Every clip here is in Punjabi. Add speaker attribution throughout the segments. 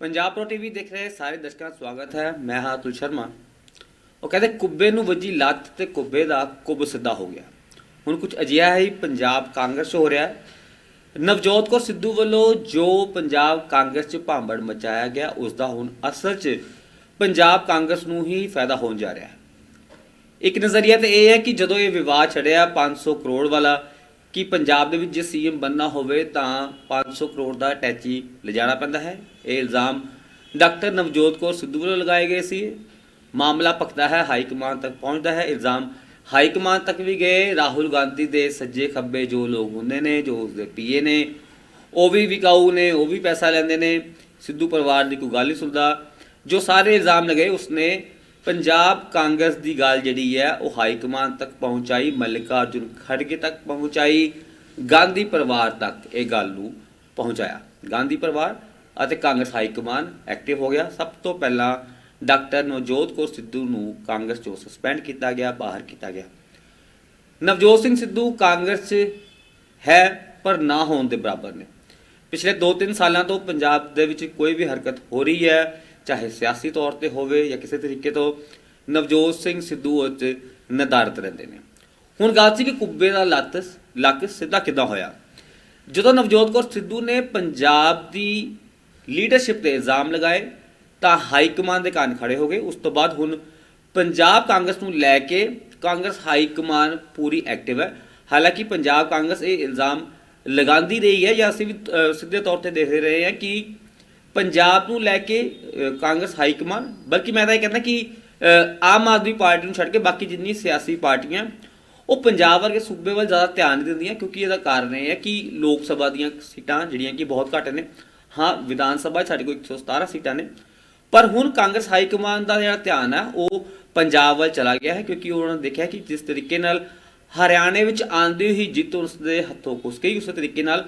Speaker 1: ਪੰਜਾਬ ਪ੍ਰੋ ਟੀਵੀ ਦੇਖ ਰਹੇ ਸਾਰੇ ਦਰਸ਼ਕਾਂ ਦਾ ਸਵਾਗਤ ਹੈ, ਮੈਂ ਹਾਂ ਅਤੁਲ ਸ਼ਰਮਾ। ਉਹ ਕਹਿੰਦੇ, ਕੁੱਬੇ ਨੂੰ ਵੱਜੀ ਲੱਤ ਤੇ ਕੁੱਬੇ ਦਾ ਕੁੱਬ ਸਿੱਧਾ ਹੋ ਗਿਆ। ਹੁਣ ਕੁਝ ਅਜਿਹਾ ਹੀ ਪੰਜਾਬ ਕਾਂਗਰਸ 'ਚ ਹੋ ਰਿਹਾ ਨਵਜੋਤ ਕੌਰ ਸਿੱਧੂ ਵੱਲੋਂ ਜੋ ਪੰਜਾਬ ਕਾਂਗਰਸ 'ਚ ਭਾਂਬੜ ਮਚਾਇਆ ਗਿਆ, ਉਸ ਦਾ ਹੁਣ ਅਸਲ 'ਚ ਪੰਜਾਬ ਕਾਂਗਰਸ ਨੂੰ ਹੀ ਫਾਇਦਾ ਹੋਣ ਜਾ ਰਿਹਾ ਹੈ। ਇੱਕ ਨਜ਼ਰੀਆ ਤੇ ਇਹ ਹੈ ਕਿ ਜਦੋਂ ਇਹ ਵਿਵਾਦ ਛੜਿਆ 500 ਕਰੋੜ ਵਾਲਾ ਕਿ ਪੰਜਾਬ ਦੇ ਵਿੱਚ ਜੇ ਸੀਐਮ ਬੰਨਾ ਹੋਵੇ ਤਾਂ 500 ਕਰੋੜ ਦਾ ਟੈਚੀ ਲਿਜਾਣਾ ਪੈਂਦਾ ਹੈ। ਇਹ ਇਲਜ਼ਾਮ ਡਾਕਟਰ ਨਵਜੋਤ ਕੌਰ ਸਿੱਧੂ ਵੱਲੋਂ ਲਗਾਏ ਗਏ ਸੀ। ਮਾਮਲਾ ਪੱਕਦਾ ਹੈ, ਹਾਈ ਕਮਾਨ ਤੱਕ ਪਹੁੰਚਦਾ ਹੈ। ਇਲਜ਼ਾਮ ਹਾਈ ਕਮਾਨ ਤੱਕ ਵੀ ਗਏ। ਰਾਹੁਲ ਗਾਂਧੀ ਦੇ ਸੱਜੇ ਖੱਬੇ ਜੋ ਲੋਕ ਹੁੰਦੇ ਨੇ, ਜੋ ਉਸਦੇ ਪੀਏ ਨੇ, ਉਹ ਵੀ ਵਿਕਾਊ ਨੇ, ਉਹ ਵੀ ਪੈਸਾ ਲੈਂਦੇ ਨੇ। ਸਿੱਧੂ ਪਰਿਵਾਰ ਦੀ ਕੋਈ ਗੱਲ ਨਹੀਂ ਸੁਣਦਾ। ਜੋ ਸਾਰੇ ਇਲਜ਼ਾਮ ਲਗਾਏ ਉਸਨੇ ਪੰਜਾਬ ਕਾਂਗਰਸ ਦੀ ਗੱਲ ਜਿਹੜੀ ਹੈ, ਉਹ ਹਾਈ ਕਮਾਨ ਤੱਕ ਪਹੁੰਚਾਈ ਮੱਲਿਕਾ ਅਰਜੁਨ ਖੜਗੇ ਤੱਕ ਪਹੁੰਚਾਈ, ਗਾਂਧੀ ਪਰਿਵਾਰ ਤੱਕ ਇਹ ਗੱਲ ਨੂੰ ਪਹੁੰਚਾਇਆ। ਗਾਂਧੀ ਪਰਿਵਾਰ ਅਤੇ ਕਾਂਗਰਸ ਹਾਈ ਕਮਾਨ ਐਕਟਿਵ ਹੋ ਗਿਆ। ਸਭ ਤੋਂ ਪਹਿਲਾਂ ਡਾਕਟਰ ਨਵਜੋਤ ਕੌਰ ਸਿੱਧੂ ਨੂੰ ਕਾਂਗਰਸ ਚੋਂ ਸਸਪੈਂਡ ਕੀਤਾ ਗਿਆ, ਬਾਹਰ ਕੀਤਾ ਗਿਆ। ਨਵਜੋਤ ਸਿੰਘ ਸਿੱਧੂ ਕਾਂਗਰਸ 'ਚ ਹੈ, ਪਰ ਨਾ ਹੋਣ ਦੇ ਬਰਾਬਰ ਨੇ। ਪਿਛਲੇ 2-3 ਸਾਲਾਂ ਤੋਂ ਪੰਜਾਬ ਦੇ ਵਿੱਚ ਕੋਈ ਵੀ ਹਰਕਤ ਹੋ ਰਹੀ ਹੈ ਚਾਹੇ ਸਿਆਸੀ ਤੌਰ ਤੇ ਹੋਵੇ ਜਾਂ ਕਿਸੇ ਤਰੀਕੇ ਤੋਂ, ਨਵਜੋਤ ਸਿੰਘ ਸਿੱਧੂ ਉਹ 'ਚ ਨਦਾਰਤ ਰਹਿੰਦੇ ਨੇ। ਹੁਣ ਗੱਲ ਸੀ ਕਿ ਕੁੱਬੇ ਦਾ ਲੱਤ ਲੱਕ ਸਿੱਧਾ ਕਿੱਦਾਂ ਹੋਇਆ? ਜਦੋਂ ਨਵਜੋਤ ਕੌਰ ਸਿੱਧੂ ਨੇ ਪੰਜਾਬ ਦੀ ਲੀਡਰਸ਼ਿਪ ਤੇ ਇਲਜ਼ਾਮ ਲਗਾਏ, ਤਾਂ ਹਾਈ ਕਮਾਂਡ ਦੇ ਕੰਨ ਖੜੇ ਹੋ ਗਏ। ਉਸ ਤੋਂ ਬਾਅਦ ਹੁਣ ਪੰਜਾਬ ਕਾਂਗਰਸ ਨੂੰ ਲੈ ਕੇ ਕਾਂਗਰਸ ਹਾਈ ਕਮਾਂਡ ਪੂਰੀ ਐਕਟਿਵ ਹੈ। ਹਾਲਾਂਕਿ ਪੰਜਾਬ ਕਾਂਗਰਸ ਇਹ ਇਲਜ਼ਾਮ ਲਗਾਉਂਦੀ ਰਹੀ ਹੈ ਜਾਂ ਅਸੀਂ ਵੀ ਸਿੱਧੇ ਤੌਰ ਤੇ ਦੇਖ ਰਹੇ ਹਾਂ ਕਿ ਪੰਜਾਬ ਨੂੰ ਲੈ ਕੇ ਕਾਂਗਰਸ ਹਾਈ ਕਮਾਨ ਬਲਕਿ ਮੈਂ ਤਾਂ ਇਹ ਕਹਿੰਦਾ ਕਿ ਆਮ ਆਦਮੀ ਪਾਰਟੀ ਨੂੰ ਛੱਡ ਕੇ ਬਾਕੀ ਜਿੰਨੀ ਸਿਆਸੀ ਪਾਰਟੀਆਂ, ਉਹ ਪੰਜਾਬ ਵਰਗੇ ਸੂਬੇ ਵੱਲ ਜ਼ਿਆਦਾ ਧਿਆਨ ਨਹੀਂ ਦਿੰਦੀਆਂ, ਕਿਉਂਕਿ ਇਹਦਾ ਕਾਰਨ ਇਹ ਹੈ ਕਿ ਲੋਕ ਸਭਾ ਦੀਆਂ ਸੀਟਾਂ ਜਿਹੜੀਆਂ ਕਿ ਬਹੁਤ ਘੱਟ ਨੇ। ਹਾਂ, ਵਿਧਾਨ ਸਭਾ ਸਾਡੇ ਕੋਲ 117 ਸੀਟਾਂ ਨੇ। ਪਰ ਹੁਣ ਕਾਂਗਰਸ ਹਾਈ ਕਮਾਂਡ ਦਾ ਜਿਹੜਾ ਧਿਆਨ ਹੈ ਉਹ ਪੰਜਾਬ ਵੱਲ ਚਲਾ ਗਿਆ ਹੈ, ਕਿਉਂਕਿ ਉਹਨਾਂ ਨੇ ਦੇਖਿਆ ਕਿ ਜਿਸ ਤਰੀਕੇ ਨਾਲ ਹਰਿਆਣੇ ਵਿੱਚ ਆਂਦੀ ਹੋਈ ਜਿੱਤ ਉਸ ਦੇ ਹੱਥੋਂ ਖੁੱਸ ਗਈ, ਉਸੇ ਤਰੀਕੇ ਨਾਲ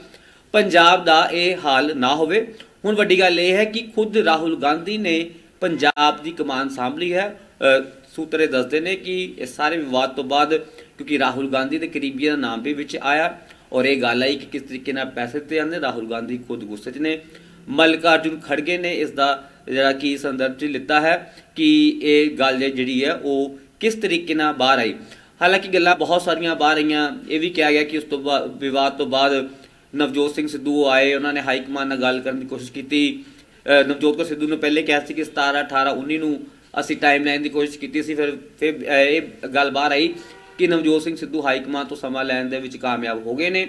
Speaker 1: ਪੰਜਾਬ ਦਾ ਇਹ ਹਾਲ ਨਾ ਹੋਵੇ। ਹੁਣ ਵੱਡੀ ਗੱਲ ਇਹ ਹੈ ਕਿ ਖੁਦ ਰਾਹੁਲ ਗਾਂਧੀ ਨੇ ਪੰਜਾਬ ਦੀ ਕਮਾਨ ਸਾਂਭ ਲਈ ਹੈ। ਅ, ਸੂਤਰੇ ਦੱਸਦੇ ਨੇ ਕਿ ਇਹ ਸਾਰੇ ਵਿਵਾਦ ਤੋਂ ਬਾਅਦ ਕਿਉਂਕਿ ਰਾਹੁਲ ਗਾਂਧੀ ਦੇ ਕਰੀਬੀਆਂ ਦਾ ਨਾਮ ਵੀ ਵਿੱਚ ਆਇਆ ਔਰ ਇਹ ਗੱਲ ਆਈ ਕਿ ਕਿਸ ਤਰੀਕੇ ਨਾਲ ਪੈਸੇ ਤੇ ਆਂਦੇ ਰਾਹੁਲ ਗਾਂਧੀ ਖੁਦ ਗੁੱਸੇ 'ਚ ਨੇ। ਮਲਕਾਰਜੁਨ ਖੜਗੇ ਨੇ ਇਸ ਦਾ ਜਿਹੜਾ ਕਿ ਸੰਦਰਭ 'ਚ ਲਿੱਤਾ ਹੈ ਕਿ ਇਹ ਗੱਲ ਜਿਹੜੀ ਹੈ ਉਹ ਕਿਸ ਤਰੀਕੇ ਨਾਲ ਬਾਹਰ ਆਈ। ਹਾਲਾਂਕਿ ਗੱਲਾਂ ਬਹੁਤ ਸਾਰੀਆਂ ਬਾਹਰ ਆਈਆਂ। ਇਹ ਵੀ ਕਿਹਾ ਗਿਆ ਕਿ ਉਸ ਤੋਂ ਬਾਅਦ ਵਿਵਾਦ ਤੋਂ ਬਾਅਦ ਨਵਜੋਤ ਸਿੰਘ ਸਿੱਧੂ ਆਏ, ਉਹਨਾਂ ਨੇ ਹਾਈ ਕਮਾਂਡ ਨਾਲ ਗੱਲ ਕਰਨ ਦੀ ਕੋਸ਼ਿਸ਼ ਕੀਤੀ। ਨਵਜੋਤ ਕੌਰ ਸਿੱਧੂ ਨੇ ਪਹਿਲੇ ਕਿਹਾ ਸੀ ਕਿ 17 18 19 ਨੂੰ ਅਸੀਂ ਟਾਈਮ ਲੈਣ ਦੀ ਕੋਸ਼ਿਸ਼ ਕੀਤੀ ਸੀ, ਫਿਰ ਫਿਰ ਇਹ ਗੱਲ ਬਾਹਰ ਆਈ ਕਿ ਨਵਜੋਤ ਸਿੰਘ ਸਿੱਧੂ ਹਾਈ ਕਮਾਂਡ ਤੋਂ ਸਮਾਂ ਲੈਣ ਦੇ ਵਿੱਚ ਕਾਮਯਾਬ ਹੋ ਗਏ ਨੇ।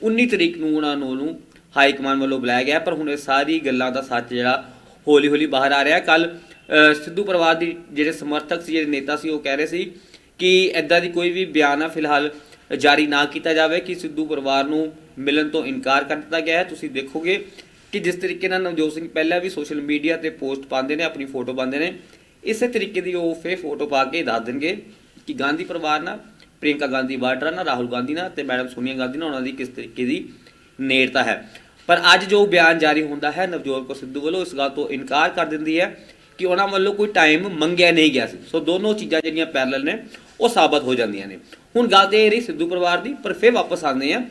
Speaker 1: 19 ਤਰੀਕ ਨੂੰ ਉਹਨਾਂ ਨੂੰ ਉਹਨੂੰ ਹਾਈ ਕਮਾਂਡ ਵੱਲੋਂ ਬੁਲਾਇਆ ਗਿਆ, ਪਰ ਹੁਣ ਇਹ ਸਾਰੀ ਗੱਲਾਂ ਦਾ ਸੱਚ ਜਿਹੜਾ ਹੌਲੀ ਹੌਲੀ ਬਾਹਰ ਆ ਰਿਹਾ। ਕੱਲ ਸਿੱਧੂ ਪਰਿਵਾਰ ਦੀ ਜਿਹੜੇ ਸਮਰਥਕ ਸੀ, ਜਿਹੜੇ ਨੇਤਾ ਸੀ, ਉਹ ਕਹਿ ਰਹੇ ਸੀ ਕਿ ਐਦਾਂ ਦੀ ਕੋਈ ਵੀ ਬਿਆਨ ਆ, ਫਿਲਹਾਲ ਜਾਰੀ ਨਾ ਕੀਤਾ ਜਾਵੇ ਕਿ ਸਿੱਧੂ ਪਰਿਵਾਰ ਨੂੰ ਮਿਲਣ ਤੋਂ ਇਨਕਾਰ ਕਰ ਦਿੱਤਾ ਗਿਆ ਹੈ। ਤੁਸੀਂ ਦੇਖੋਗੇ ਕਿ ਜਿਸ ਤਰੀਕੇ ਨਾਲ ਨਵਜੋਤ ਸਿੰਘ ਪਹਿਲਾਂ ਵੀ ਸੋਸ਼ਲ ਮੀਡੀਆ ਤੇ ਪੋਸਟ ਪਾਉਂਦੇ ਨੇ, ਆਪਣੀ ਫੋਟੋ ਪਾਉਂਦੇ ਨੇ, ਇਸੇ ਤਰੀਕੇ ਦੀ ਉਹ ਫੇ ਫੋਟੋ ਪਾ ਕੇ ਦੱਸ ਦੇਣਗੇ ਕਿ ਗਾਂਧੀ ਪਰਿਵਾਰ ਨਾਲ, ਪ੍ਰਿਯੰਕਾ ਗਾਂਧੀ ਵਾਡਰਾ ਨਾਲ, ਰਾਹੁਲ ਗਾਂਧੀ ਨਾਲ ਤੇ ਮੈਡਮ ਸੋਨੀਆ ਗਾਂਧੀ ਨਾਲ ਉਹਨਾਂ ਦੀ ਕਿਸ ਤਰੀਕੇ ਦੀ ਨੇੜਤਾ ਹੈ। ਪਰ ਅੱਜ ਜੋ ਬਿਆਨ ਜਾਰੀ ਹੁੰਦਾ ਹੈ, ਨਵਜੋਤ ਕੌਰ ਸਿੱਧੂ ਵੱਲੋਂ ਇਸ ਗੱਲ ਤੋਂ ਇਨਕਾਰ ਕਰ ਦਿੰਦੀ ਹੈ ਕਿ ਉਹਨਾਂ ਵੱਲੋਂ ਕੋਈ ਟਾਈਮ ਮੰਗਿਆ ਨਹੀਂ ਗਿਆ ਸੀ। ਸੋ ਦੋਨੋਂ ਚੀਜ਼ਾਂ ਜਿਹੜੀਆਂ ਪੈਰਲਲ ਨੇ ਉਹ ਸਾਬਤ ਹੋ ਜਾਂਦੀਆਂ ਨੇ। ਹੁਣ ਗੱਲ ਤੇ ਇਹ ਰਹੀ ਸਿੱਧੂ ਪਰਿਵਾਰ ਦੀ, ਪਰ ਫਿਰ ਵਾਪਸ ਆਉਂਦੇ ਆ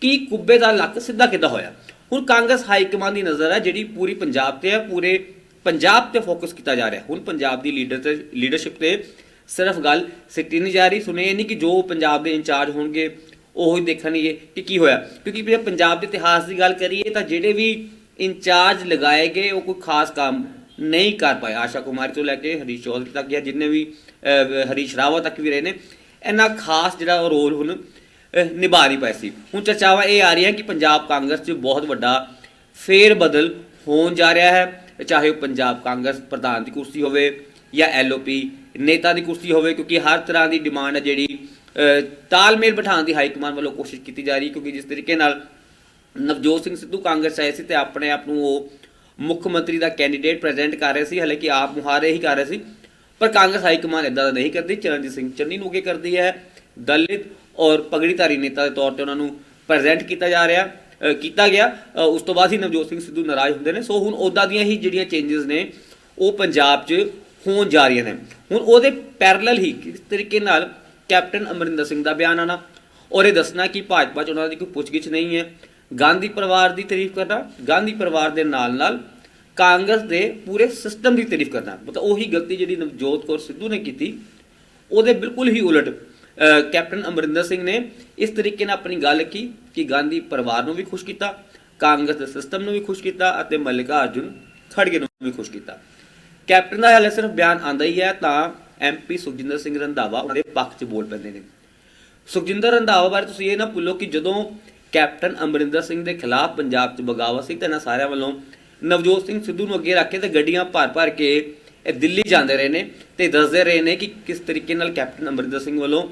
Speaker 1: ਕਿ ਕੁੱਬੇ ਦਾ ਲੱਕ ਸਿੱਧਾ ਕਿੱਦਾਂ ਹੋਇਆ? ਹੁਣ ਕਾਂਗਰਸ ਹਾਈ ਕਮਾਂਡ ਦੀ ਨਜ਼ਰ ਹੈ, ਜਿਹੜੀ ਪੂਰੀ ਪੰਜਾਬ ਤੇ ਹੈ, ਪੂਰੇ ਪੰਜਾਬ ਤੇ ਫੋਕਸ ਕੀਤਾ ਜਾ ਰਿਹਾ। ਹੁਣ ਪੰਜਾਬ ਦੀ ਲੀਡਰ ਤੇ ਲੀਡਰਸ਼ਿਪ ਤੇ ਸਿਰਫ ਗੱਲ ਸਿੱਟੀ ਨਹੀਂ ਜਾ ਰਹੀ। ਸੁਣੇ ਇਹ ਨਹੀਂ ਕਿ ਜੋ ਪੰਜਾਬ ਦੇ ਇੰਚਾਰਜ ਹੋਣਗੇ, ਉਹ ਹੀ ਦੇਖਣਗੇ ਕਿ ਕੀ ਹੋਇਆ। ਕਿਉਂਕਿ ਜੇ ਪੰਜਾਬ ਦੇ ਇਤਿਹਾਸ ਦੀ ਗੱਲ ਕਰੀਏ, ਤਾਂ ਜਿਹੜੇ ਵੀ ਇੰਚਾਰਜ ਲਗਾਏ ਗਏ, ਉਹ ਕੋਈ ਖਾਸ ਕੰਮ ਨਹੀਂ ਕਰ ਪਾਏ। ਆਸ਼ਾ ਕੁਮਾਰੀ ਤੋਂ ਲੈ ਕੇ ਹਰੀਸ਼ ਚੌਧਰੀ ਤੱਕ ਜਾਂ ਜਿੰਨੇ ਵੀ ਹਰੀਸ਼ ਰਾਵਤ ਤੱਕ ਵੀ ਰਹੇ ਨੇ। ਇੰਨਾ ਖਾਸ ਜਿਹੜਾ ਰੋਲ ਹੁਣ ਨਿਭਾ ਨਹੀਂ ਪਾਏ ਸੀ। ਹੁਣ ਚਰਚਾਵਾਂ ਇਹ ਆ ਰਹੀਆਂ ਕਿ ਪੰਜਾਬ ਕਾਂਗਰਸ 'ਚ ਬਹੁਤ ਵੱਡਾ ਫੇਰ ਬਦਲ ਹੋਣ ਜਾ ਰਿਹਾ ਹੈ। ਚਾਹੇ ਉਹ ਪੰਜਾਬ ਕਾਂਗਰਸ ਪ੍ਰਧਾਨ ਦੀ ਕੁਰਸੀ ਹੋਵੇ ਜਾਂ ਐਲਓਪੀ ਨੇਤਾ ਦੀ ਕੁਰਸੀ ਹੋਵੇ, ਕਿਉਂਕਿ ਹਰ ਤਰ੍ਹਾਂ ਦੀ ਡਿਮਾਂਡ ਹੈ ਜਿਹੜੀ ਤਾਲਮੇਲ ਬਿਠਾਉਣ ਦੀ ਹਾਈ ਕਮਾਂਡ ਵੱਲੋਂ ਕੋਸ਼ਿਸ਼ ਕੀਤੀ ਜਾ ਰਹੀ ਕਿਉਂਕਿ ਜਿਸ ਤਰੀਕੇ ਨਾਲ ਨਵਜੋਤ ਸਿੰਘ ਸਿੱਧੂ ਕਾਂਗਰਸ ਆਏ ਸੀ ਤੇ ਆਪਣੇ ਆਪ ਨੂੰ ਉਹ ਮੁੱਖ ਮੰਤਰੀ ਦਾ ਕੈਂਡੀਡੇਟ ਪ੍ਰੈਜ਼ੈਂਟ ਕਰ ਰਹੇ ਸੀ, ਹਾਲਾਂਕਿ ਆਪ ਮੁਹਾਰੇ ਹੀ ਕਰ ਰਹੇ ਸੀ। ਪਰ ਕਾਂਗਰਸ ਹਾਈ ਕਮਾਨ ਇਦਾਂ ਦਾ ਨਹੀਂ ਕਰਦੀ, ਚਰਨਜੀਤ ਸਿੰਘ ਚੰਨੀ ਨੂੰ ਅੱਗੇ ਕਰਦੀ ਹੈ। ਦਲਿਤ ਔਰ ਪਗੜੀਧਾਰੀ ਨੇਤਾ ਦੇ ਤੌਰ ਤੇ ਉਹਨਾਂ ਨੂੰ ਪ੍ਰੈਜ਼ੈਂਟ ਕੀਤਾ ਜਾ ਰਿਹਾ ਕੀਤਾ ਗਿਆ। ਉਸ ਤੋਂ ਬਾਅਦ ਹੀ ਨਵਜੋਤ ਸਿੰਘ ਸਿੱਧੂ ਨਾਰਾਜ਼ ਹੁੰਦੇ ਨੇ। ਸੋ ਹੁਣ ਉਹਦਾ ਦੀਆਂ ਹੀ ਜਿਹੜੀਆਂ ਚੇਂਜਸ ਨੇ, ਉਹ ਪੰਜਾਬ 'ਚ ਹੋਣ ਜਾ ਰਹੀਆਂ ਨੇ। ਹੁਣ ਉਹਦੇ ਪੈਰਲਲ ਹੀ ਕਿਸ ਤਰੀਕੇ ਨਾਲ ਕੈਪਟਨ ਅਮਰਿੰਦਰ ਸਿੰਘ ਦਾ ਬਿਆਨ ਆਣਾ ਔਰ ਇਹ ਦੱਸਣਾ ਕਿ ਭਾਜਪਾ 'ਚ ਉਹਨਾਂ ਦੀ ਕੋਈ ਪੁੱਛਗਿੱਛ ਨਹੀਂ ਹੈ। ਗਾਂਧੀ ਪਰਿਵਾਰ ਦੀ ਤਾਰੀਫ ਕਰਨਾ, ਗਾਂਧੀ ਪਰਿਵਾਰ ਦੇ ਨਾਲ ਨਾਲ ਕਾਂਗਰਸ ਦੇ ਪੂਰੇ ਸਿਸਟਮ ਦੀ ਤਾਰੀਫ ਕਰਨਾ ਮਤਲਬ ਉਹੀ ਗਲਤੀ ਜਿਹੜੀ ਨਵਜੋਤ ਕੌਰ ਸਿੱਧੂ ਨੇ ਕੀਤੀ, ਉਹਦੇ ਬਿਲਕੁਲ ਹੀ ਉਲਟ ਕੈਪਟਨ ਅਮਰਿੰਦਰ ਸਿੰਘ ਨੇ ਇਸ ਤਰੀਕੇ ਨਾਲ ਆਪਣੀ ਗੱਲ ਕੀ, ਕਿ ਗਾਂਧੀ ਪਰਿਵਾਰ ਨੂੰ ਵੀ ਖੁਸ਼ ਕੀਤਾ, ਕਾਂਗਰਸ ਦੇ ਸਿਸਟਮ ਨੂੰ ਵੀ ਖੁਸ਼ ਕੀਤਾ ਅਤੇ ਮੱਲਿਕਾ ਅਰਜੁਨ ਖੜਗੇ ਨੂੰ ਵੀ ਖੁਸ਼ ਕੀਤਾ। ਕੈਪਟਨ ਦਾ ਹਾਲੇ ਸਿਰਫ ਬਿਆਨ ਆਂਦਾ ਹੀ ਹੈ, ਤਾਂ ਐਮਪੀ ਸੁਖਜਿੰਦਰ ਸਿੰਘ ਰੰਧਾਵਾ ਉਹਦੇ ਪੱਖ 'ਚ ਬੋਲ ਪੈਂਦੇ ਨੇ। ਸੁਖਜਿੰਦਰ ਰੰਧਾਵਾ ਬਾਰੇ ਤੁਸੀਂ ਇਹ ਨਾ ਭੁੱਲੋ ਕਿ ਜਦੋਂ ਕੈਪਟਨ ਅਮਰਿੰਦਰ ਸਿੰਘ ਦੇ ਖਿਲਾਫ ਪੰਜਾਬ 'ਚ ਬਗਾਵਤ ਸੀ, ਤਾਂ ਇਹਨਾਂ ਸਾਰਿਆਂ ਵੱਲੋਂ ਨਵਜੋਤ ਸਿੰਘ ਸਿੱਧੂ ਨੂੰ ਅੱਗੇ ਰੱਖ ਕੇ ਤੇ ਗੱਡੀਆਂ ਭਰ-ਭਰ ਕੇ ਇਹ ਦਿੱਲੀ ਜਾਂਦੇ ਰਹੇ ਨੇ ਤੇ ਦੱਸਦੇ ਰਹੇ ਨੇ ਕਿ ਕਿਸ ਤਰੀਕੇ ਨਾਲ ਕੈਪਟਨ ਅਮਰਿੰਦਰ ਸਿੰਘ ਵੱਲੋਂ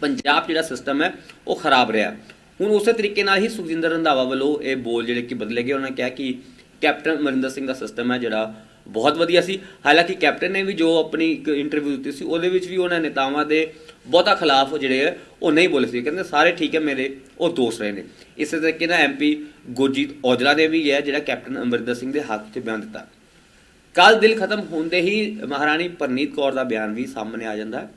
Speaker 1: ਪੰਜਾਬ ਜਿਹੜਾ ਸਿਸਟਮ ਹੈ, ਉਹ ਖਰਾਬ ਰਿਹਾ। ਹੁਣ ਉਸੇ ਤਰੀਕੇ ਨਾਲ ਹੀ ਸੁਖਜਿੰਦਰ ਰੰਧਾਵਾ ਵੱਲੋਂ ਇਹ ਬੋਲ ਜਿਹੜੇ ਕਿ ਬਦਲੇ ਗਏ, ਉਹਨਾਂ ਨੇ ਕਿਹਾ ਕਿ ਕੈਪਟਨ ਅਮਰਿੰਦਰ ਸਿੰਘ ਦਾ ਸਿਸਟਮ ਹੈ ਜਿਹੜਾ ਬਹੁਤ ਵਧੀਆ ਸੀ। ਹਾਲਾਂਕਿ ਕੈਪਟਨ ਨੇ ਵੀ ਜੋ ਆਪਣੀ ਇੱਕ ਇੰਟਰਵਿਊ ਦਿੱਤੀ ਸੀ, ਉਹਦੇ ਵਿੱਚ ਵੀ ਉਹਨਾਂ ਨੇਤਾਵਾਂ ਦੇ ਬਹੁਤਾ ਖਿਲਾਫ ਜਿਹੜੇ ਹੈ ਉਹ ਨਹੀਂ ਬੋਲੇ ਸੀ। ਕਹਿੰਦੇ ਸਾਰੇ ਠੀਕ ਹੈ ਮੇਰੇ, ਉਹ ਦੋਸਤ ਰਹੇ ਨੇ। ਇਸੇ ਤਰੀਕੇ ਨਾਲ ਐਮਪੀ ਗੁਰਜੀਤ ਔਜਲਾ ਨੇ ਵੀ ਹੈ ਜਿਹੜਾ ਕੈਪਟਨ ਅਮਰਿੰਦਰ ਸਿੰਘ ਦੇ ਹੱਕ 'ਚ ਬਿਆਨ ਦਿੱਤਾ। ਕੱਲ ਦਿਲ ਖਤਮ ਹੁੰਦੇ ਹੀ ਮਹਾਰਾਣੀ ਪਰਨੀਤ ਕੌਰ ਦਾ ਬਿਆਨ ਵੀ ਸਾਹਮਣੇ ਆ ਜਾਂਦਾ। ਹੈ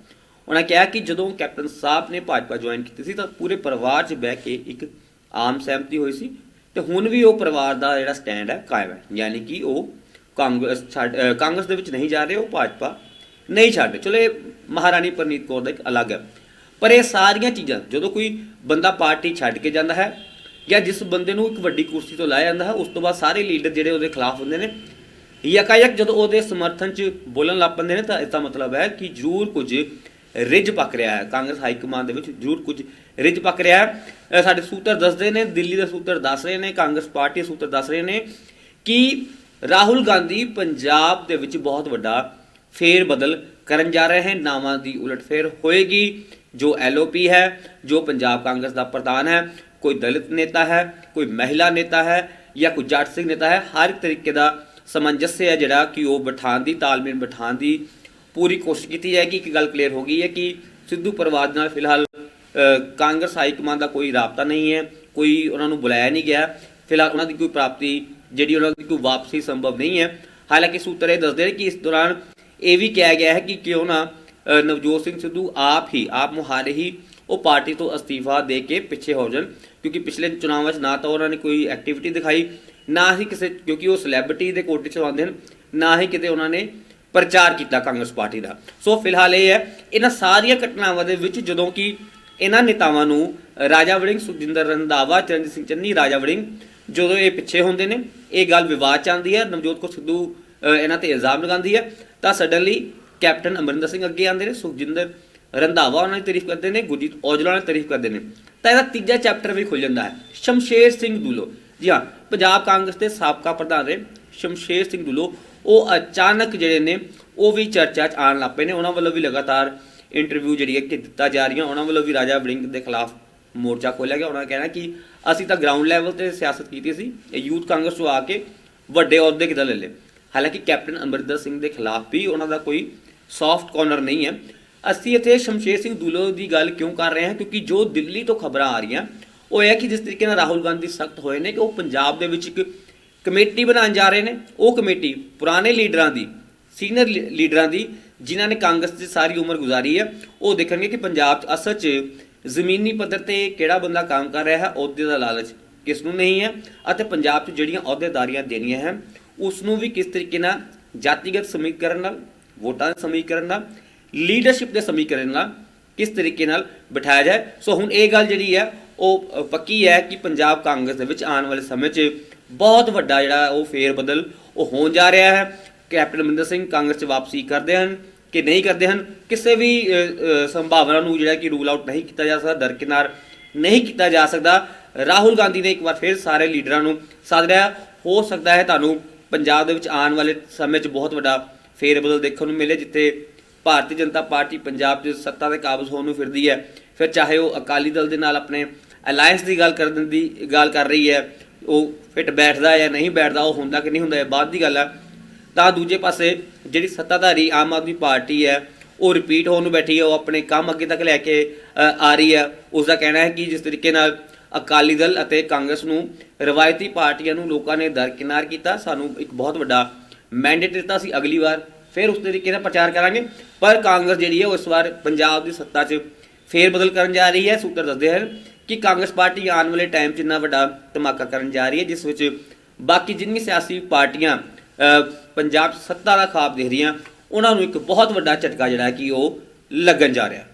Speaker 1: ਉਹਨਾਂ ਕਿਹਾ ਕਿ ਜਦੋਂ ਕੈਪਟਨ ਸਾਹਿਬ ਨੇ ਭਾਜਪਾ ਜੁਆਇਨ ਕੀਤੀ ਸੀ ਤਾਂ ਪੂਰੇ ਪਰਿਵਾਰ 'ਚ ਬਹਿ ਕੇ ਇੱਕ ਆਮ ਸਹਿਮਤੀ ਹੋਈ ਸੀ ਤੇ ਹੁਣ ਵੀ ਉਹ ਪਰਿਵਾਰ ਦਾ ਜਿਹੜਾ ਸਟੈਂਡ ਹੈ ਕਾਇਮ ਹੈ। ਯਾਨੀ ਕਿ ਉਹ ਕਾਂਗਰਸ ਛੱਡ ਕਾਂਗਰਸ ਦੇ ਵਿੱਚ ਨਹੀਂ ਜਾ ਰਹੇ ਉਹ ਭਾਜਪਾ। ਨਹੀਂ ਛੱਡ ਚਲੋ ਇਹ ਮਹਾਰਾਣੀ ਪਰਨੀਤ ਕੌਰ ਦਾ ਇੱਕ ਅਲੱਗ ਹੈ। ਪਰ ਇਹ ਸਾਰੀਆਂ ਚੀਜ਼ਾਂ, ਜਦੋਂ ਕੋਈ ਬੰਦਾ ਪਾਰਟੀ ਛੱਡ ਕੇ ਜਾਂਦਾ ਹੈ ਜਾਂ ਜਿਸ ਬੰਦੇ ਨੂੰ ਇੱਕ ਵੱਡੀ ਕੁਰਸੀ ਤੋਂ ਲਾਇਆ ਜਾਂਦਾ ਹੈ, ਉਸ ਤੋਂ ਬਾਅਦ ਸਾਰੇ ਲੀਡਰ ਜਿਹੜੇ ਉਹਦੇ ਖਿਲਾਫ ਹੁੰਦੇ ਨੇ, ਯਕਾਇਕ ਜਦੋਂ ਉਹਦੇ ਸਮਰਥਨ 'ਚ ਬੋਲਣ ਲੱਗ ਪੈਂਦੇ ਨੇ ਤਾਂ ਇਸ ਦਾ ਮਤਲਬ ਹੈ ਕਿ ਜ਼ਰੂਰ ਕੁਝ ਰਿਜ ਪੱਕ ਰਿਹਾ ਹੈ। ਕਾਂਗਰਸ ਹਾਈ ਕਮਾਂਡ ਦੇ ਵਿੱਚ ਜ਼ਰੂਰ ਕੁਝ ਰਿਜ ਪੱਕ ਰਿਹਾ ਹੈ। ਸਾਡੇ ਸੂਤਰ ਦੱਸਦੇ ਨੇ, ਦਿੱਲੀ ਦੇ ਸੂਤਰ ਦੱਸ ਰਹੇ ਨੇ, ਕਾਂਗਰਸ ਪਾਰਟੀ ਦੇ ਸੂਤਰ ਦੱਸ ਰਹੇ ਨੇ ਕਿ ਰਾਹੁਲ ਗਾਂਧੀ ਪੰਜਾਬ ਦੇ ਵਿੱਚ ਬਹੁਤ ਵੱਡਾ ਫੇਰ ਬਦਲ ਕਰਨ ਜਾ ਰਹੇ ਹਨ। ਨਾਵਾਂ ਦੀ ਉਲਟਫੇਰ ਹੋਏਗੀ। ਜੋ ਐਲਓਪੀ ਹੈ, ਜੋ ਪੰਜਾਬ ਕਾਂਗਰਸ ਦਾ ਪ੍ਰਧਾਨ ਹੈ, ਕੋਈ ਦਲਿਤ ਨੇਤਾ ਹੈ, ਕੋਈ ਮਹਿਲਾ ਨੇਤਾ ਹੈ ਜਾਂ ਕੋਈ ਜੱਟ ਸਿੰਘ ਨੇਤਾ ਹੈ, ਹਰ ਇੱਕ ਤਰੀਕੇ ਦਾ ਸਮੰਜਸ ਹੈ ਜਿਹੜਾ ਕਿ ਉਹ ਬਿਠਾਉਣ ਦੀ, ਤਾਲਮੇਲ ਬਿਠਾਉਣ ਦੀ ਪੂਰੀ ਕੋਸ਼ਿਸ਼ ਕੀਤੀ ਜਾਏਗੀ। ਇੱਕ ਗੱਲ ਕਲੀਅਰ ਹੋ ਗਈ ਹੈ ਕਿ ਸਿੱਧੂ ਪਰਿਵਾਰ ਨਾਲ ਫਿਲਹਾਲ ਕਾਂਗਰਸ ਹਾਈ ਕਮਾਂਡ ਦਾ ਕੋਈ ਰਾਬਤਾ ਨਹੀਂ ਹੈ, ਕੋਈ ਉਹਨਾਂ ਨੂੰ ਬੁਲਾਇਆ ਨਹੀਂ ਗਿਆ। ਫਿਲਹਾਲ ਉਹਨਾਂ ਦੀ ਕੋਈ ਪ੍ਰਾਪਤੀ ਜਿਹੜੀ ਉਹਨਾਂ ਦੀ ਕੋਈ ਵਾਪਸੀ ਸੰਭਵ ਨਹੀਂ ਹੈ। ਹਾਲਾਂਕਿ ਸੂਤਰ ਇਹ ਦੱਸਦੇ ਨੇ ਕਿ ਇਸ ਦੌਰਾਨ ਇਹ ਵੀ ਕਿਹਾ ਗਿਆ ਹੈ ਕਿ ਕਿਉਂ ਨਾ ਨਵਜੋਤ ਸਿੰਘ ਸਿੱਧੂ ਆਪ ਹੀ, ਆਪ ਮੁਹਾਰੇ ਹੀ ਉਹ ਪਾਰਟੀ ਤੋਂ ਅਸਤੀਫਾ ਦੇ ਕੇ ਪਿੱਛੇ ਹੋ ਜਾਣ। ਕਿਉਂਕਿ ਪਿਛਲੇ ਚੁਣਾਵਾਂ 'ਚ ਨਾ ਤਾਂ ਉਹਨਾਂ ਨੇ ਕੋਈ ਐਕਟੀਵਿਟੀ ਦਿਖਾਈ, ਨਾ ਹੀ ਕਿਸੇ, ਕਿਉਂਕਿ ਉਹ ਸੈਲੈਬ੍ਰਿਟੀ ਦੇ ਕੋਟੇ 'ਚ ਆਉਂਦੇ ਹਨ, ਨਾ ਹੀ ਕਿਤੇ ਉਹਨਾਂ ਨੇ ਪ੍ਰਚਾਰ ਕੀਤਾ ਕਾਂਗਰਸ ਪਾਰਟੀ ਦਾ। ਸੋ ਫਿਲਹਾਲ ਇਹ ਹੈ, ਇਹਨਾਂ ਸਾਰੀਆਂ ਘਟਨਾਵਾਂ ਦੇ ਵਿੱਚ ਜਦੋਂ ਕਿ ਇਹਨਾਂ ਨੇਤਾਵਾਂ ਨੂੰ ਰਾਜਾ ਵੜਿੰਗ, ਸੁਖਜਿੰਦਰ ਰੰਧਾਵਾ, ਚਰਨਜੀਤ ਸਿੰਘ ਚੰਨੀ, ਰਾਜਾ ਵੜਿੰਗ ਜਦੋਂ ਇਹ ਪਿੱਛੇ ਹੁੰਦੇ ਨੇ, ਇਹ ਗੱਲ ਵਿਵਾਦ ਚ ਆਉਂਦੀ ਹੈ, ਨਵਜੋਤ ਕੌਰ ਸਿੱਧੂ ਇਹਨਾਂ ਤੇ ਇਲਜ਼ਾਮ ਲਗਾਉਂਦੀ ਹੈ, ਤਾਂ ਸਡਨਲੀ ਕੈਪਟਨ ਅਮਰਿੰਦਰ ਸਿੰਘ ਅੱਗੇ ਆਉਂਦੇ ਨੇ, ਸੁਖਜਿੰਦਰ ਰੰਧਾਵਾ ਉਹਨਾਂ ਦੀ ਤਾਰੀਫ ਕਰਦੇ ਨੇ, ਗੁਰਜੀਤ ਔਜਲਾ ਨੇ ਤਾਰੀਫ ਕਰਦੇ ਨੇ। ਤਾਂ ਇਹਦਾ ਤੀਜਾ ਚੈਪਟਰ ਵੀ ਖੁੱਲ ਜਾਂਦਾ ਹੈ, ਸ਼ਮਸ਼ੇਰ ਸਿੰਘ ਦੂਲੋ ਜੀ ਹਾਂ, ਪੰਜਾਬ ਕਾਂਗਰਸ ਦੇ ਸਾਬਕਾ ਪ੍ਰਧਾਨ ਰਹੇ ਸ਼ਮਸ਼ੇਰ ਸਿੰਘ ਦੂਲੋ ਉਹ ਅਚਾਨਕ ਜਿਹੜੇ ਨੇ, ਉਹ ਵੀ ਚਰਚਾ 'ਚ ਆਉਣ ਲੱਗ ਪਏ ਨੇ, ਉਹਨਾਂ ਵੱਲੋਂ ਵੀ ਲਗਾਤਾਰ ਇੰਟਰਵਿਊ ਜਿਹੜੀ ਹੈ ਕਿ ਦਿੱਤਾ ਜਾ ਰਹੀਆਂ, ਉਹਨਾਂ ਵੱਲੋਂ ਵੀ ਰਾਜਾ ਵੜਿੰਗ ਦੇ ਖਿਲਾਫ ਮੋਰਚਾ ਖੋਲਿਆ ਗਿਆ। ਉਹਨਾਂ ਦਾ ਕਹਿਣਾ ਕਿ ਅਸੀਂ ਤਾਂ ਗਰਾਊਂਡ ਲੈਵਲ ਤੇ ਸਿਆਸਤ ਕੀਤੀ ਸੀ ਯੂਥ ਕਾਂਗਰਸ ਤੋਂ ਆ ਕੇ ਵੱਡੇ ਅਹੁਦੇ ਕਿੱਦਾਂ ਲੈ ਲਏ? ਹਾਲਾਂਕਿ ਕੈਪਟਨ ਅਮਰਿੰਦਰ ਸਿੰਘ ਦੇ ਖਿਲਾਫ ਵੀ ਉਹਨਾਂ ਦਾ ਕੋਈ ਸੌਫਟ ਕਾਰਨਰ ਨਹੀਂ ਹੈ। ਅਸੀਂ ਇੱਥੇ ਸ਼ਮਸ਼ੇਰ ਸਿੰਘ ਦੁਲੋ ਦੀ ਗੱਲ ਕਿਉਂ ਕਰ ਰਹੇ ਹਾਂ? ਕਿਉਂਕਿ ਜੋ ਦਿੱਲੀ ਤੋਂ ਖਬਰਾਂ ਆ ਰਹੀਆਂ, ਉਹ ਹੈ ਕਿ ਜਿਸ ਤਰੀਕੇ ਨਾਲ ਰਾਹੁਲ ਗਾਂਧੀ ਸਖਤ ਹੋਏ ਨੇ ਕਿ ਉਹ ਪੰਜਾਬ ਦੇ ਵਿੱਚ ਇੱਕ ਕਮੇਟੀ ਬਣਾਉਣ ਜਾ ਰਹੇ ਨੇ। ਉਹ ਕਮੇਟੀ ਪੁਰਾਣੇ ਲੀਡਰਾਂ ਦੀ, ਸੀਨੀਅਰ ਲੀਡਰਾਂ ਦੀ, ਜਿਨ੍ਹਾਂ ਨੇ ਕਾਂਗਰਸ 'ਚ ਸਾਰੀ ਉਮਰ ਗੁਜ਼ਾਰੀ ਹੈ, ਉਹ ਦੇਖਣਗੇ ਕਿ ਪੰਜਾਬ 'ਚ ਅਸਲ 'ਚ ਜ਼ਮੀਨੀ ਪੱਧਰ ਤੇ ਕਿਹੜਾ ਬੰਦਾ ਕੰਮ ਕਰ ਰਿਹਾ ਹੈ, ਅਹੁਦੇ ਦਾ ਲਾਲਚ ਕਿਸ ਨੂੰ ਨਹੀਂ ਹੈ ਅਤੇ ਪੰਜਾਬ 'ਚ ਜਿਹੜੀਆਂ ਅਹੁਦੇਦਾਰੀਆਂ ਦੇਣੀਆਂ ਹੈ ਉਸ ਨੂੰ ਵੀ ਕਿਸ ਤਰੀਕੇ ਨਾਲ ਜਾਤੀਗਤ ਸਮੀਕਰਨ ਨਾਲ, ਵੋਟਾਂ ਦੇ ਸਮੀਕਰਨ ਨਾਲ, ਲੀਡਰਸ਼ਿਪ ਦੇ ਸਮੀਕਰਨ ਨਾਲ ਕਿਸ ਤਰੀਕੇ ਨਾਲ ਬਿਠਾਇਆ ਜਾਏ? ਸੋ ਹੁਣ ਇਹ ਗੱਲ ਜਿਹੜੀ ਹੈ, ਉਹ ਪੱਕੀ ਹੈ ਕਿ ਪੰਜਾਬ ਕਾਂਗਰਸ ਦੇ ਵਿੱਚ ਆਉਣ ਵਾਲੇ ਸਮੇਂ 'ਚ ਬਹੁਤ ਵੱਡਾ ਜਿਹੜਾ ਉਹ ਫੇਰ ਬਦਲ ਉਹ ਹੋਣ ਜਾ ਰਿਹਾ ਹੈ। ਕੈਪਟਨ ਅਮਰਿੰਦਰ ਸਿੰਘ ਕਾਂਗਰਸ 'ਚ ਵਾਪਸੀ ਕਰਦੇ ਹਨ। ਕਿ ਨਹੀਂ ਕਰਦੇ ਹਨ, ਕਿਸੇ ਵੀ ਸੰਭਾਵਨਾ ਨੂੰ ਜਿਹੜਾ ਕਿ ਰੂਲ ਆਊਟ ਨਹੀਂ ਕੀਤਾ ਜਾ ਸਕਦਾ ਦਰਕਿਨਾਰ ਨਹੀਂ ਕੀਤਾ ਜਾ ਸਕਦਾ, ਰਾਹੁਲ ਗਾਂਧੀ ਨੇ ਇੱਕ ਵਾਰ ਫਿਰ ਸਾਰੇ ਲੀਡਰਾਂ ਨੂੰ ਸਾਧ ਲਿਆ। ਹੋ ਸਕਦਾ ਹੈ ਤੁਹਾਨੂੰ ਪੰਜਾਬ ਦੇ ਵਿੱਚ ਆਉਣ ਵਾਲੇ ਸਮੇਂ 'ਚ ਬਹੁਤ ਵੱਡਾ ਫੇਰ ਬਦਲ ਦੇਖਣ ਨੂੰ ਮਿਲੇ, ਜਿੱਥੇ ਭਾਰਤੀ ਜਨਤਾ ਪਾਰਟੀ ਪੰਜਾਬ 'ਚ ਸੱਤਾ ਦੇ ਕਾਬਜ਼ ਹੋਣ ਨੂੰ ਫਿਰਦੀ ਹੈ। ਫਿਰ ਚਾਹੇ ਉਹ ਅਕਾਲੀ ਦਲ ਦੇ ਨਾਲ ਆਪਣੇ ਅਲਾਈਅੰਸ ਦੀ ਗੱਲ ਕਰਨ ਦੀ, ਗੱਲ ਕਰ ਰਹੀ ਹੈ, ਉਹ ਫਿੱਟ ਬੈਠਦਾ ਜਾਂ ਨਹੀਂ ਬੈਠਦਾ, ਉਹ ਹੁੰਦਾ ਕਿ ਨਹੀਂ ਹੁੰਦਾ, ਇਹ ਬਾਅਦ ਦੀ ਗੱਲ ਹੈ। ਤਾਂ ਦੂਜੇ ਪਾਸੇ ਜਿਹੜੀ ਸੱਤਾਧਾਰੀ ਆਮ ਆਦਮੀ ਪਾਰਟੀ ਹੈ, ਉਹ ਰਿਪੀਟ ਹੋਣ ਨੂੰ ਬੈਠੀ ਹੈ, ਉਹ ਆਪਣੇ ਕੰਮ ਅੱਗੇ ਤੱਕ ਲੈ ਕੇ ਆ ਰਹੀ ਹੈ। ਉਸ ਦਾ ਕਹਿਣਾ ਹੈ ਕਿ ਜਿਸ ਤਰੀਕੇ ਨਾਲ ਅਕਾਲੀ ਦਲ ਅਤੇ ਕਾਂਗਰਸ ਨੂੰ ਰਵਾਇਤੀ ਪਾਰਟੀਆਂ ਨੂੰ ਲੋਕਾਂ ਨੇ ਦਰਕਿਨਾਰ ਕੀਤਾ, ਸਾਨੂੰ ਇੱਕ ਬਹੁਤ ਵੱਡਾ ਮੈਂਡੇਟ ਦਿੱਤਾ ਸੀ ਅਗਲੀ ਵਾਰ, ਫਿਰ ਉਸ ਤਰੀਕੇ ਨਾਲ ਪ੍ਰਚਾਰ ਕਰਾਂਗੇ। ਪਰ ਕਾਂਗਰਸ ਜਿਹੜੀ ਹੈ, ਉਹ ਇਸ ਵਾਰ ਪੰਜਾਬ ਦੀ ਸੱਤਾ 'ਚ ਫੇਰ ਬਦਲ ਕਰਨ ਜਾ ਰਹੀ ਹੈ। ਸੂਤਰ ਦੱਸਦੇ ਹਨ ਕਿ ਕਾਂਗਰਸ ਪਾਰਟੀ ਆਉਣ ਵਾਲੇ ਟਾਈਮ 'ਚ ਇੰਨਾ ਵੱਡਾ ਧਮਾਕਾ ਕਰਨ ਜਾ ਰਹੀ ਹੈ, ਜਿਸ ਵਿੱਚ ਬਾਕੀ ਜਿੰਨੀ ਸਿਆਸੀ ਪਾਰਟੀਆਂ ਪੰਜਾਬ 'ਚ ਸੱਤਾ ਦਾ ਖਾਬ ਦੇਖ ਰਹੀਆਂ, ਉਹਨਾਂ ਨੂੰ ਇੱਕ ਬਹੁਤ ਵੱਡਾ ਝਟਕਾ ਜਿਹੜਾ ਕਿ ਉਹ ਲੱਗਣ ਜਾ ਰਿਹਾ।